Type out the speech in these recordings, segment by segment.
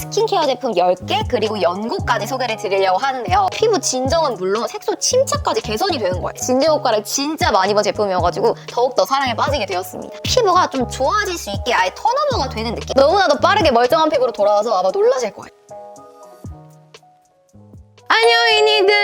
스킨케어 제품 10개 그리고 연고까지 소개를 드리려고 하는데요. 피부 진정은 물론 색소 침착까지 개선이 되는 거예요. 진정 효과를 진짜 많이 본 제품이어가지고 더욱더 사랑에 빠지게 되었습니다. 피부가 좀 좋아질 수 있게 아예 턴오버가 되는 느낌. 너무나도 빠르게 멀쩡한 피부로 돌아와서 아마 놀라실 거예요. 안녕 유니들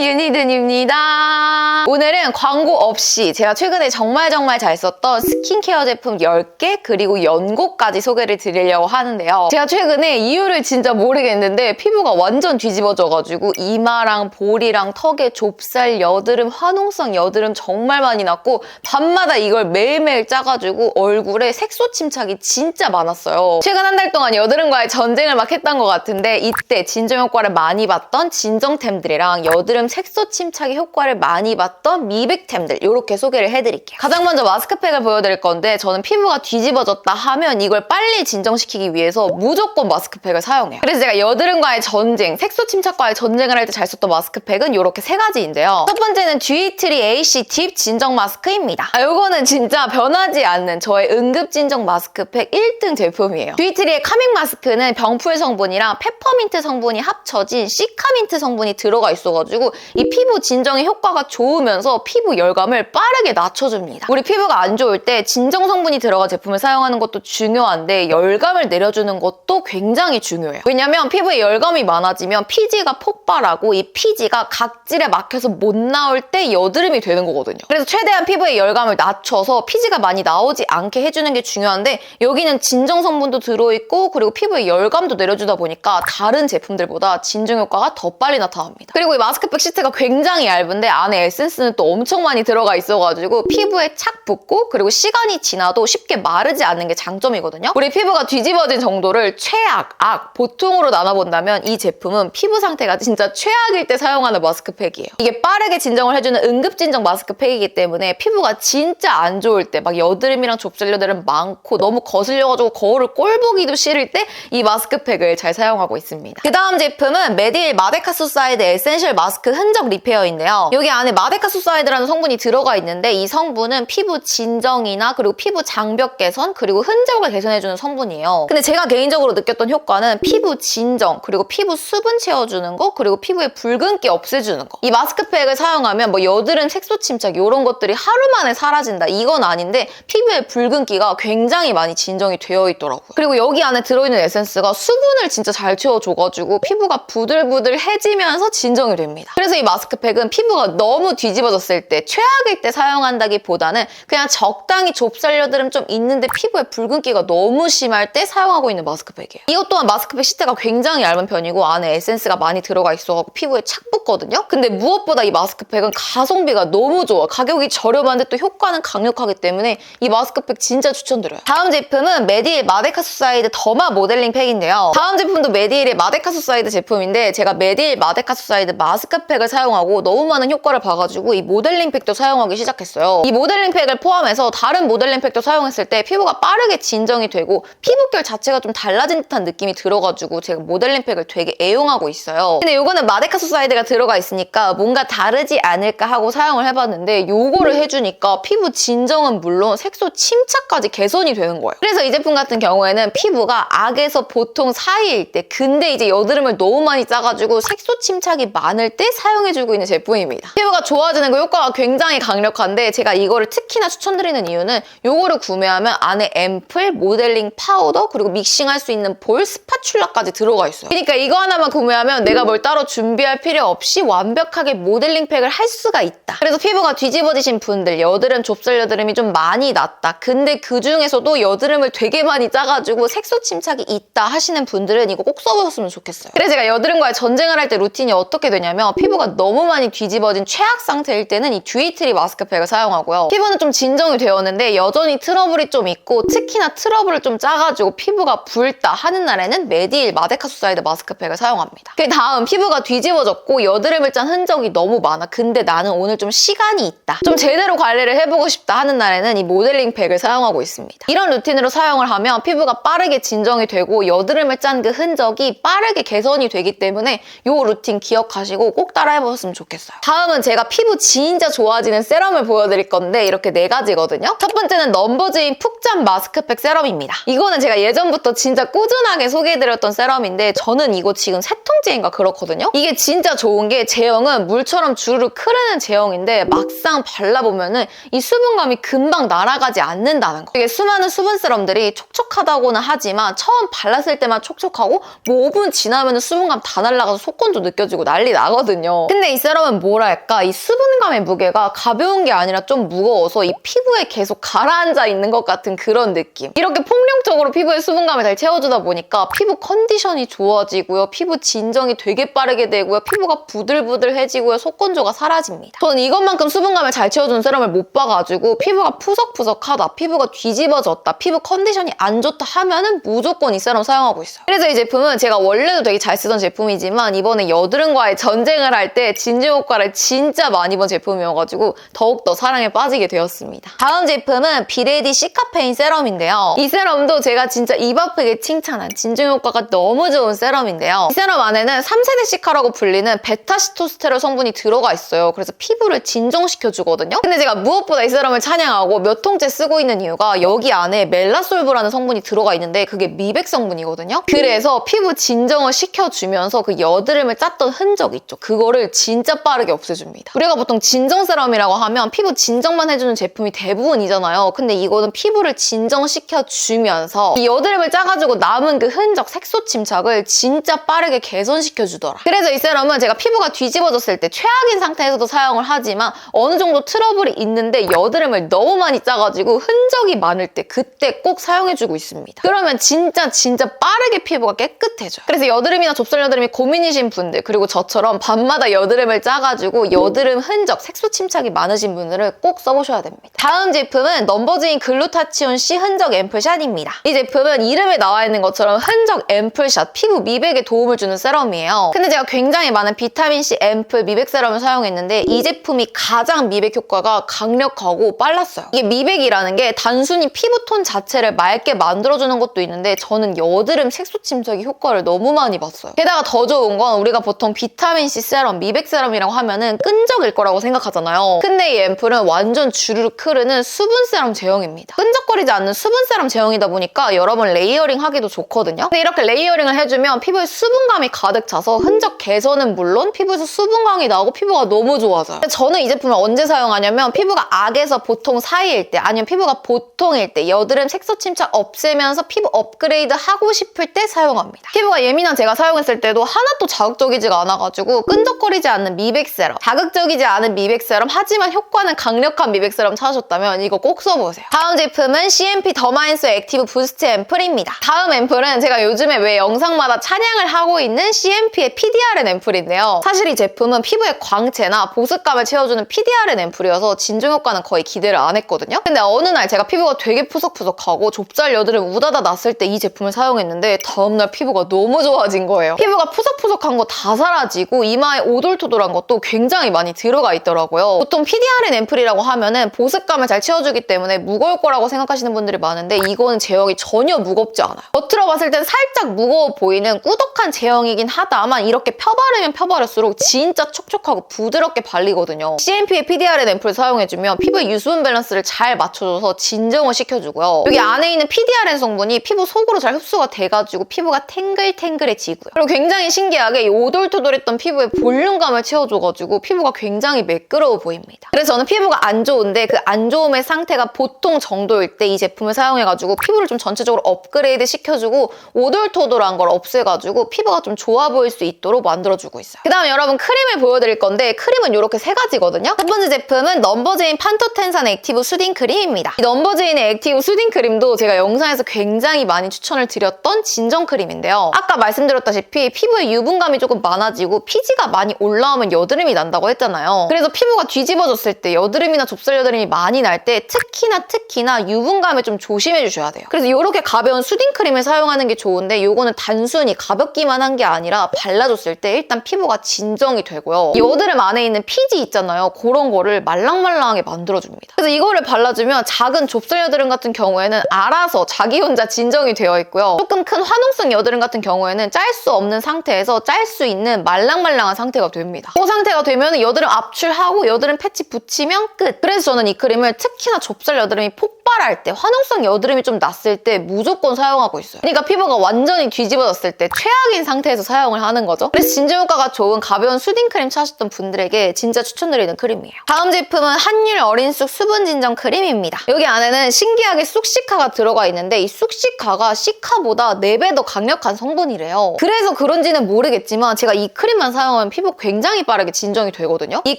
유니든입니다. 오늘은 광고 없이 제가 최근에 정말 정말 잘 썼던 스킨케어 제품 10개 그리고 연고까지 소개를 드리려고 하는데요. 제가 최근에 이유를 진짜 모르겠는데 피부가 완전 뒤집어져가지고 이마랑 볼이랑 턱에 좁쌀, 여드름, 화농성 여드름 정말 많이 났고 밤마다 이걸 매일매일 짜가지고 얼굴에 색소 침착이 진짜 많았어요. 최근 한 달 동안 여드름과의 전쟁을 막 했던 것 같은데 이때 진정 효과를 많이 봤던 진 정템들이랑 여드름 색소 침착의 효과를 많이 봤던 미백템들 이렇게 소개를 해드릴게요. 가장 먼저 마스크팩을 보여드릴 건데 저는 피부가 뒤집어졌다 하면 이걸 빨리 진정시키기 위해서 무조건 마스크팩을 사용해요. 그래서 제가 여드름과의 전쟁, 색소 침착과의 전쟁을 할 때 잘 썼던 마스크팩은 이렇게 세 가지인데요. 첫 번째는 듀이트리 AC 딥 진정 마스크입니다. 아, 요거는 진짜 변하지 않는 저의 응급 진정 마스크팩 1등 제품이에요. 듀이트리의 카밍 마스크는 병풀 성분이랑 페퍼민트 성분이 합쳐진 시카민트 성분 이 들어가 있어가지고 이 피부 진정에 효과가 좋으면서 피부 열감을 빠르게 낮춰줍니다. 우리 피부가 안 좋을 때 진정 성분이 들어간 제품을 사용하는 것도 중요한데 열감을 내려주는 것도 굉장히 중요해요. 왜냐면 피부에 열감이 많아지면 피지가 폭발하고 이 피지가 각질에 막혀서 못 나올 때 여드름이 되는 거거든요. 그래서 최대한 피부에 열감을 낮춰서 피지가 많이 나오지 않게 해주는 게 중요한데 여기는 진정 성분도 들어있고 그리고 피부에 열감도 내려주다 보니까 다른 제품들보다 진정 효과가 더 빨리 나타납니다. 그리고 이 마스크팩 시트가 굉장히 얇은데 안에 에센스는 또 엄청 많이 들어가 있어가지고 피부에 착 붙고 그리고 시간이 지나도 쉽게 마르지 않는 게 장점이거든요. 우리 피부가 뒤집어진 정도를 최악, 악, 보통으로 나눠본다면 이 제품은 피부 상태가 진짜 최악일 때 사용하는 마스크팩이에요. 이게 빠르게 진정을 해주는 응급진정 마스크팩이기 때문에 피부가 진짜 안 좋을 때 막 여드름이랑 좁쌀여드름 많고 너무 거슬려가지고 거울을 꼴 보기도 싫을 때 이 마스크팩을 잘 사용하고 있습니다. 그 다음 제품은 메디일 마데카 소사이드 에센셜 마스크 흔적 리페어인데요. 여기 안에 마데카 소사이드라는 성분이 들어가 있는데 이 성분은 피부 진정이나 그리고 피부 장벽 개선 그리고 흔적을 개선해주는 성분이에요. 근데 제가 개인적으로 느꼈던 효과는 피부 진정 그리고 피부 수분 채워주는 거 그리고 피부에 붉은기 없애주는 거. 이 마스크팩을 사용하면 뭐 여드름, 색소 침착 이런 것들이 하루 만에 사라진다 이건 아닌데 피부에 붉은기가 굉장히 많이 진정이 되어 있더라고요. 그리고 여기 안에 들어있는 에센스가 수분을 진짜 잘 채워줘가지고 피부가 부들부들해지 면서 진정이 됩니다. 그래서 이 마스크팩은 피부가 너무 뒤집어졌을 때 최악일 때 사용한다기보다는 그냥 적당히 좁쌀여드름 좀 있는데 피부에 붉은기가 너무 심할 때 사용하고 있는 마스크팩이에요. 이것 또한 마스크팩 시트가 굉장히 얇은 편이고 안에 에센스가 많이 들어가 있어서 피부에 착 붙거든요. 근데 무엇보다 이 마스크팩은 가성비가 너무 좋아. 가격이 저렴한데 또 효과는 강력하기 때문에 이 마스크팩 진짜 추천드려요. 다음 제품은 메디일 마데카 소사이드 더마 모델링 팩인데요. 다음 제품도 메디일의 마데카 소사이드 제품인데 제가 메디 일 마데카 소사이드 마스크팩을 사용하고 너무 많은 효과를 봐가지고 이 모델링 팩도 사용하기 시작했어요. 이 모델링 팩을 포함해서 다른 모델링 팩도 사용했을 때 피부가 빠르게 진정이 되고 피부결 자체가 좀 달라진 듯한 느낌이 들어가지고 제가 모델링 팩을 되게 애용하고 있어요. 근데 이거는 마데카 소사이드가 들어가 있으니까 뭔가 다르지 않을까 하고 사용을 해봤는데 요거를 해주니까 피부 진정은 물론 색소 침착까지 개선이 되는 거예요. 그래서 이 제품 같은 경우에는 피부가 악에서 보통 사이일 때 근데 이제 여드름을 너무 많이 짜가지고 색소 침착이 많을 때 사용해주고 있는 제품입니다. 피부가 좋아지는 그 효과가 굉장히 강력한데 제가 이거를 특히나 추천드리는 이유는 요거를 구매하면 안에 앰플, 모델링 파우더 그리고 믹싱할 수 있는 볼, 스파츌라까지 들어가 있어요. 그러니까 이거 하나만 구매하면 내가 뭘 따로 준비할 필요 없이 완벽하게 모델링 팩을 할 수가 있다. 그래서 피부가 뒤집어지신 분들 여드름, 좁쌀 여드름이 좀 많이 났다. 근데 그 중에서도 여드름을 되게 많이 짜가지고 색소 침착이 있다 하시는 분들은 이거 꼭 써보셨으면 좋겠어요. 그래서 제가 여드름과의 전쟁을 할때 루틴이 어떻게 되냐면 피부가 너무 많이 뒤집어진 최악 상태일 때는 이 듀이트리 마스크팩을 사용하고요. 피부는 좀 진정이 되었는데 여전히 트러블이 좀 있고 특히나 트러블을 좀 짜가지고 피부가 붉다 하는 날에는 메디일 마데카 소사이드 마스크팩을 사용합니다. 그 다음 피부가 뒤집어졌고 여드름을 짠 흔적이 너무 많아. 근데 나는 오늘 좀 시간이 있다. 좀 제대로 관리를 해보고 싶다 하는 날에는 이 모델링 팩을 사용하고 있습니다. 이런 루틴으로 사용을 하면 피부가 빠르게 진정이 되고 여드름을 짠 그 흔적이 빠르게 개선이 되기 때문에 이 루틴 기억하시고 꼭 따라해보셨으면 좋겠어요. 다음은 제가 피부 진짜 좋아지는 세럼을 보여드릴 건데 이렇게 네 가지거든요. 첫 번째는 넘버즈인 푹잠 마스크팩 세럼입니다. 이거는 제가 예전부터 진짜 꾸준하게 소개해드렸던 세럼인데 저는 이거 지금 세 통째인가 그렇거든요. 이게 진짜 좋은 게 제형은 물처럼 주르륵 흐르는 제형인데 막상 발라보면 은 이 수분감이 금방 날아가지 않는다는 거. 이게 수많은 수분 세럼들이 촉촉하다고는 하지만 처음 발랐을 때만 촉촉하고 뭐 5분 지나면 수분감 다 날아가서 속건조 느껴지고 난리 나거든요. 근데 이 세럼은 뭐랄까 이 수분감의 무게가 가벼운 게 아니라 좀 무거워서 이 피부에 계속 가라앉아 있는 것 같은 그런 느낌. 이렇게 폭력적으로 피부에 수분감을 잘 채워주다 보니까 피부 컨디션이 좋아지고요. 피부 진정이 되게 빠르게 되고요. 피부가 부들부들해지고요. 속건조가 사라집니다. 저는 이것만큼 수분감을 잘 채워주는 세럼을 못 봐가지고 피부가 푸석푸석하다, 피부가 뒤집어졌다, 피부 컨디션이 안 좋다 하면은 무조건 이 세럼 사용하고 있어요. 그래서 이 제품은 제가 원래도 되게 잘 쓰던 제품이지만 이번에 여드름과의 전쟁을 할 때 진정 효과를 진짜 많이 본 제품이어가지고 더욱더 사랑에 빠지게 되었습니다. 다음 제품은 비레디 시카페인 세럼인데요. 이 세럼도 제가 진짜 입 아프게 칭찬한 진정 효과가 너무 좋은 세럼인데요. 이 세럼 안에는 3세대 시카라고 불리는 베타시토스테롤 성분이 들어가 있어요. 그래서 피부를 진정시켜주거든요. 근데 제가 무엇보다 이 세럼을 찬양하고 몇 통째 쓰고 있는 이유가 여기 안에 멜라솔브라는 성분이 들어가 있는데 그게 미백 성분이거든요. 그래서 피부 진정을 시켜주면서 그 여드름 을 짰던 흔적 있죠. 그거를 진짜 빠르게 없애줍니다. 우리가 보통 진정 세럼이라고 하면 피부 진정만 해주는 제품이 대부분이잖아요. 근데 이거는 피부를 진정시켜주면서 이 여드름을 짜가지고 남은 그 흔적, 색소 침착을 진짜 빠르게 개선시켜주더라. 그래서 이 세럼은 제가 피부가 뒤집어졌을 때 최악인 상태에서도 사용을 하지만 어느 정도 트러블이 있는데 여드름을 너무 많이 짜가지고 흔적이 많을 때 그때 꼭 사용해주고 있습니다. 그러면 진짜 진짜 빠르게 피부가 깨끗해져요. 그래서 여드름이나 접설 여드름이 고민이신 분들 그리고 저처럼 밤마다 여드름을 짜가지고 여드름 흔적, 색소 침착이 많으신 분들은 꼭 써보셔야 됩니다. 다음 제품은 넘버즈인 글루타치온 C 흔적 앰플샷입니다. 이 제품은 이름에 나와 있는 것처럼 흔적 앰플샷, 피부 미백에 도움을 주는 세럼이에요. 근데 제가 굉장히 많은 비타민C 앰플 미백 세럼을 사용했는데 이 제품이 가장 미백 효과가 강력하고 빨랐어요. 이게 미백이라는 게 단순히 피부톤 자체를 맑게 만들어주는 것도 있는데 저는 여드름 색소 침착이 효과를 너무 많이 봤어요. 게다가 더 좋은 건 우리가 보통 비타민C 세럼, 미백 세럼이라고 하면은 끈적일 거라고 생각하잖아요. 근데 이 앰플은 완전 주르륵 흐르는 수분 세럼 제형입니다. 끈적거리지 않는 수분 세럼 제형이다 보니까 여러 번 레이어링 하기도 좋거든요. 근데 이렇게 레이어링을 해주면 피부에 수분감이 가득 차서 흔적 개선은 물론 피부에서 수분감이 나오고 피부가 너무 좋아져요. 저는 이 제품을 언제 사용하냐면 피부가 악에서 보통 사이일 때 아니면 피부가 보통일 때 여드름 색소 침착 없애면서 피부 업그레이드 하고 싶을 때 사용합니다. 피부가 예민한 제가 사용했을 때도 하나도 자극 적이지가 않아가지고 끈적거리지 않는 미백 세럼 자극적이지 않은 미백 세럼 하지만 효과는 강력한 미백 세럼 찾으셨다면 이거 꼭 써보세요. 다음 제품은 CMP 더마인스 액티브 부스트 앰플입니다. 다음 앰플은 제가 요즘에 왜 영상마다 찬양을 하고 있는 CMP의 PDRN 앰플인데요. 사실 이 제품은 피부의 광채나 보습감을 채워주는 PDRN 앰플이어서 진정 효과는 거의 기대를 안 했거든요. 근데 어느 날 제가 피부가 되게 푸석푸석하고 좁쌀 여드름 우다다 났을 때 이 제품을 사용했는데 다음날 피부가 너무 좋아진 거예요. 피부가 푸석푸석한 거다 사라지고 이마에 오돌토돌한 것도 굉장히 많이 들어가 있더라고요. 보통 PDRN 앰플이라고 하면은 보습감을 잘 채워주기 때문에 무거울 거라고 생각하시는 분들이 많은데 이거는 제형이 전혀 무겁지 않아요. 겉으로 봤을 땐 살짝 무거워 보이는 꾸덕한 제형이긴 하다만 이렇게 펴바르면 펴바를수록 진짜 촉촉하고 부드럽게 발리거든요. CMP의 PDRN 앰플을 사용해주면 피부의 유수분 밸런스를 잘 맞춰줘서 진정을 시켜주고요. 여기 안에 있는 PDRN 성분이 피부 속으로 잘 흡수가 돼가지고 피부가 탱글탱글해지고요. 그리고 굉장히 신기하게 이 오돌토돌했던 피부에 볼륨감을 채워줘가지고 피부가 굉장히 매끄러워 보입니다. 그래서 저는 피부가 안 좋은데 그 안 좋음의 상태가 보통 정도일 때 이 제품을 사용해가지고 피부를 좀 전체적으로 업그레이드 시켜주고 오돌토돌한 걸 없애가지고 피부가 좀 좋아 보일 수 있도록 만들어주고 있어요. 그 다음 여러분 크림을 보여드릴 건데 크림은 이렇게 세 가지거든요. 첫 번째 제품은 넘버제인 판토텐산 액티브 수딩 크림입니다. 이 넘버제인의 액티브 수딩 크림도 제가 영상에서 굉장히 많이 추천을 드렸던 진정 크림인데요. 아까 말씀드렸다시피 피부에 유분감이 조금 많아지고 피지가 많이 올라오면 여드름이 난다고 했잖아요. 그래서 피부가 뒤집어졌을 때 여드름이나 좁쌀 여드름이 많이 날 때 특히나 특히나 유분감에 좀 조심해 주셔야 돼요. 그래서 이렇게 가벼운 수딩 크림을 사용하는 게 좋은데 이거는 단순히 가볍기만 한 게 아니라 발라줬을 때 일단 피부가 진정이 되고요. 여드름 안에 있는 피지 있잖아요. 그런 거를 말랑말랑하게 만들어줍니다. 그래서 이거를 발라주면 작은 좁쌀 여드름 같은 경우에는 알아서 자기 혼자 진정이 되어 있고요. 조금 큰 화농성 여드름 같은 경우에는 짤 수 없는 상태에서 짤 수 있는 말랑말랑한 상태가 됩니다. 그 상태가 되면 여드름 압출하고 여드름 패치 붙이면 끝. 그래서 저는 이 크림을 특히나 좁쌀 여드름이 폭발할 때, 화농성 여드름이 좀 났을 때 무조건 사용하고 있어요. 그러니까 피부가 완전히 뒤집어졌을 때 최악인 상태에서 사용을 하는 거죠. 그래서 진정 효과가 좋은 가벼운 수딩 크림 찾으셨던 분들에게 진짜 추천드리는 크림이에요. 다음 제품은 한율 어린 쑥 수분 진정 크림입니다. 여기 안에는 신기하게 쑥시카가 들어가 있는데 이 쑥시카가 시카보다 4배 더 강력한 성분이래요. 그래서 그런지는 모르겠지만 제가 이 크림만 사용하면 피부 굉장히 빠르게 진정이 되거든요. 이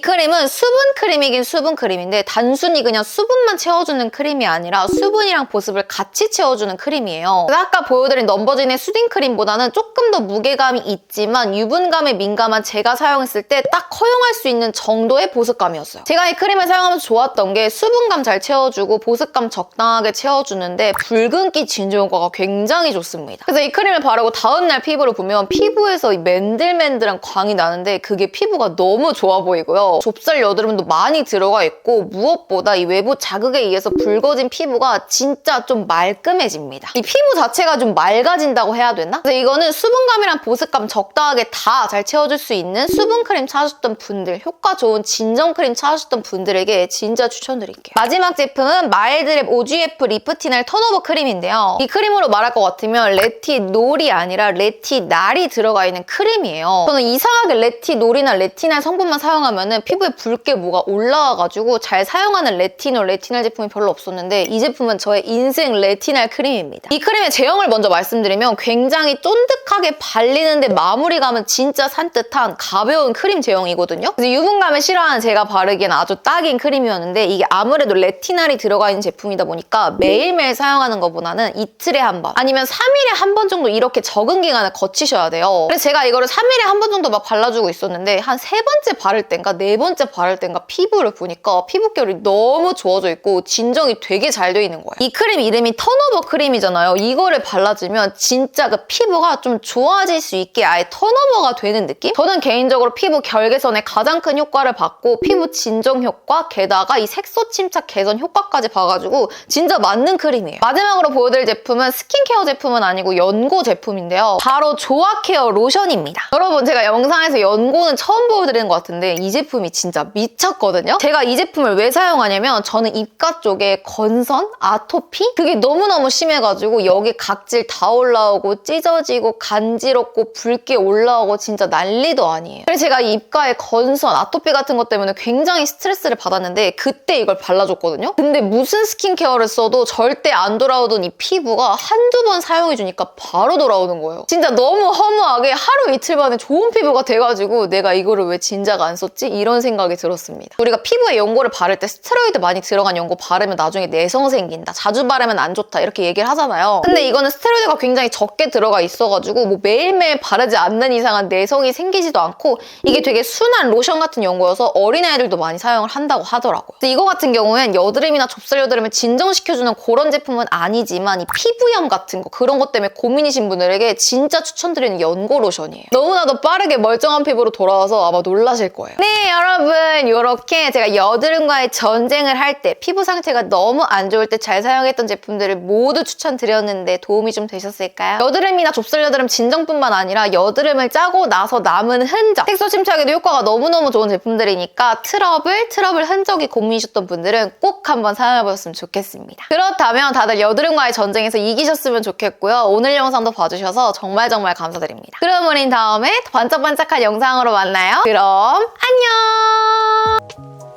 크림은 수분 크림이긴 수분 크림인데 단순히 그냥 수분만 채워주는 크림이 아니라 수분이랑 보습을 같이 채워주는 크림이에요. 아까 보여드린 넘버진의 수딩 크림보다는 조금 더 무게감이 있지만 유분감에 민감한 제가 사용했을 때 딱 허용할 수 있는 정도의 보습감이었어요. 제가 이 크림을 사용하면서 좋았던 게 수분감 잘 채워주고 보습감 적당하게 채워주는데 붉은기 진정 효과가 굉장히 좋습니다. 그래서 이 크림을 바르고 다음날 피부를 보면 피부에서 이맨 들맨들한 광이 나는데 그게 피부가 너무 좋아 보이고요. 좁쌀 여드름도 많이 들어가 있고 무엇보다 이 외부 자극에 의해서 붉어진 피부가 진짜 좀 말끔해집니다. 이 피부 자체가 좀 맑아진다고 해야 되나? 그래서 이거는 수분감이랑 보습감 적당하게 다 잘 채워줄 수 있는 수분 크림 찾으셨던 분들, 효과 좋은 진정 크림 찾으셨던 분들에게 진짜 추천드릴게요. 마지막 제품은 마일드랩 OGF 리프티널 턴오버 크림인데요. 이 크림으로 말할 것 같으면 레티 놀이 아니라 레티 날이 들어가 있는 크림 이에요. 저는 이상하게 레티놀이나 레티날 성분만 사용하면 피부에 붉게 뭐가 올라와가지고 잘 사용하는 레티놀, 레티날 제품이 별로 없었는데 이 제품은 저의 인생 레티날 크림입니다. 이 크림의 제형을 먼저 말씀드리면 굉장히 쫀득하게 발리는데 마무리감은 진짜 산뜻한 가벼운 크림 제형이거든요. 그래서 유분감을 싫어하는 제가 바르기엔 아주 딱인 크림이었는데 이게 아무래도 레티날이 들어가 있는 제품이다 보니까 매일매일 사용하는 것보다는 이틀에 한 번 아니면 3일에 한 번 정도 이렇게 적은 기간을 거치셔야 돼요. 그래서 제가 이거를 3일에 한 번 정도 막 발라주고 있었는데 한 세 번째 바를 땐가 네 번째 바를 땐가 피부를 보니까 피부결이 너무 좋아져 있고 진정이 되게 잘 돼 있는 거예요. 이 크림 이름이 턴오버 크림이잖아요. 이거를 발라주면 진짜 그 피부가 좀 좋아질 수 있게 아예 턴오버가 되는 느낌? 저는 개인적으로 피부 결개선에 가장 큰 효과를 받고 피부 진정 효과 게다가 이 색소 침착 개선 효과까지 봐가지고 진짜 맞는 크림이에요. 마지막으로 보여드릴 제품은 스킨케어 제품은 아니고 연고 제품인데요. 바로 조아케어 로션입니다. 여러분 제가 영상에서 연고는 처음 보여드리는 것 같은데 이 제품이 진짜 미쳤거든요. 제가 이 제품을 왜 사용하냐면 저는 입가 쪽에 건선, 아토피 그게 너무너무 심해가지고 여기 각질 다 올라오고 찢어지고 간지럽고 붉게 올라오고 진짜 난리도 아니에요. 그래서 제가 이 입가에 건선, 아토피 같은 것 때문에 굉장히 스트레스를 받았는데 그때 이걸 발라줬거든요. 근데 무슨 스킨케어를 써도 절대 안 돌아오던 이 피부가 한두 번 사용해주니까 바로 돌아오는 거예요. 진짜 너무 허무하게 하루 이틀 만에 좋은 피부가 돼가지고 내가 이거를 왜 진작 안 썼지? 이런 생각이 들었습니다. 우리가 피부에 연고를 바를 때 스테로이드 많이 들어간 연고 바르면 나중에 내성 생긴다. 자주 바르면 안 좋다. 이렇게 얘기를 하잖아요. 근데 이거는 스테로이드가 굉장히 적게 들어가 있어가지고 뭐 매일매일 바르지 않는 이상은 내성이 생기지도 않고 이게 되게 순한 로션 같은 연고여서 어린아이들도 많이 사용을 한다고 하더라고요. 이거 같은 경우엔 여드름이나 좁쌀 여드름을 진정시켜주는 그런 제품은 아니지만 이 피부염 같은 거 그런 것 때문에 고민이신 분들에게 진짜 추천드리는 연고 로션이에요. 너무나도 빠르게 멀쩡한 피부로 돌아와서 아마 놀라실 거예요. 네 여러분 이렇게 제가 여드름과의 전쟁을 할 때 피부 상태가 너무 안 좋을 때 잘 사용했던 제품들을 모두 추천드렸는데 도움이 좀 되셨을까요? 여드름이나 좁쌀 여드름 진정뿐만 아니라 여드름을 짜고 나서 남은 흔적 색소 침착에도 효과가 너무너무 좋은 제품들이니까 트러블, 트러블 흔적이 고민이셨던 분들은 꼭 한번 사용해보셨으면 좋겠습니다. 그렇다면 다들 여드름과의 전쟁에서 이기셨으면 좋겠고요. 오늘 영상도 봐주셔서 정말 정말 감사드립니다. 그럼 우린 다음 에 반짝반짝한 영상으로 만나요. 그럼 안녕!